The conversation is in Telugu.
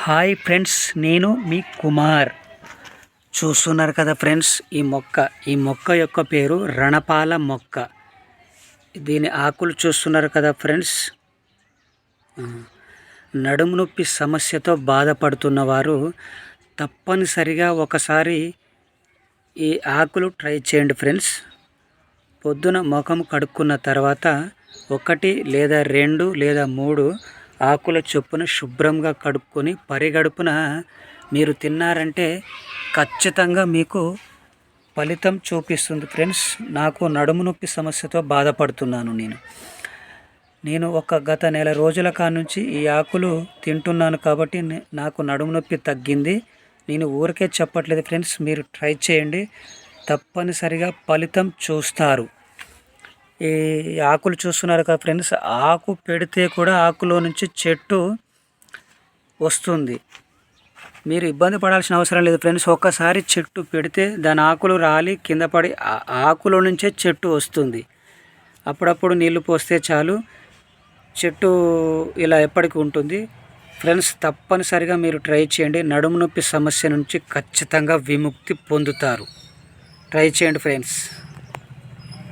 హాయ్ ఫ్రెండ్స్ నేను మీ కుమార్. చూస్తున్నారు కదా ఫ్రెండ్స్ ఈ మొక్క. ఈ మొక్క యొక్క పేరు రణపాల మొక్క. దీని ఆకులు చూస్తున్నారు కదా ఫ్రెండ్స్. నడుము నొప్పి సమస్యతో బాధపడుతున్న వారు తప్పనిసరిగా ఒకసారి ఈ ఆకులు ట్రై చేయండి ఫ్రెండ్స్. పొద్దున ముఖం కడుక్కున్న తర్వాత ఒకటి లేదా రెండు లేదా మూడు ఆకుల చొప్పున శుభ్రంగా కడుక్కొని పరిగడుపున మీరు తిన్నారంటే ఖచ్చితంగా మీకు ఫలితం చూపిస్తుంది ఫ్రెండ్స్. నాకు నడుము నొప్పి సమస్యతో బాధపడుతున్నాను నేను. నేను ఒక గత నెల రోజుల కాడ నుంచి ఈ ఆకులు తింటున్నాను కాబట్టి నాకు నడుము నొప్పి తగ్గింది. నేను ఊరికే చెప్పట్లేదు ఫ్రెండ్స్ మీరు ట్రై చేయండి. తప్పనిసరిగా ఫలితం చూస్తారు. ఈ ఆకులు చూస్తున్నారు కదా ఫ్రెండ్స్ ఆకు పెడితే కూడా ఆకులో నుంచి చెట్టు వస్తుంది. మీరు ఇబ్బంది పడాల్సిన అవసరం లేదు ఫ్రెండ్స్ ఒక్కసారి చెట్టు పెడితే దాని ఆకులు రాలి కింద పడి ఆకులో నుంచే చెట్టు వస్తుంది. అప్పుడప్పుడు నీళ్ళు పోస్తే చాలు చెట్టు ఇలా ఎప్పటికి ఉంటుంది. ఫ్రెండ్స్ తప్పనిసరిగా మీరు ట్రై చేయండి నడుము నొప్పి సమస్య నుంచి ఖచ్చితంగా విముక్తి పొందుతారు. ట్రై చేయండి ఫ్రెండ్స్.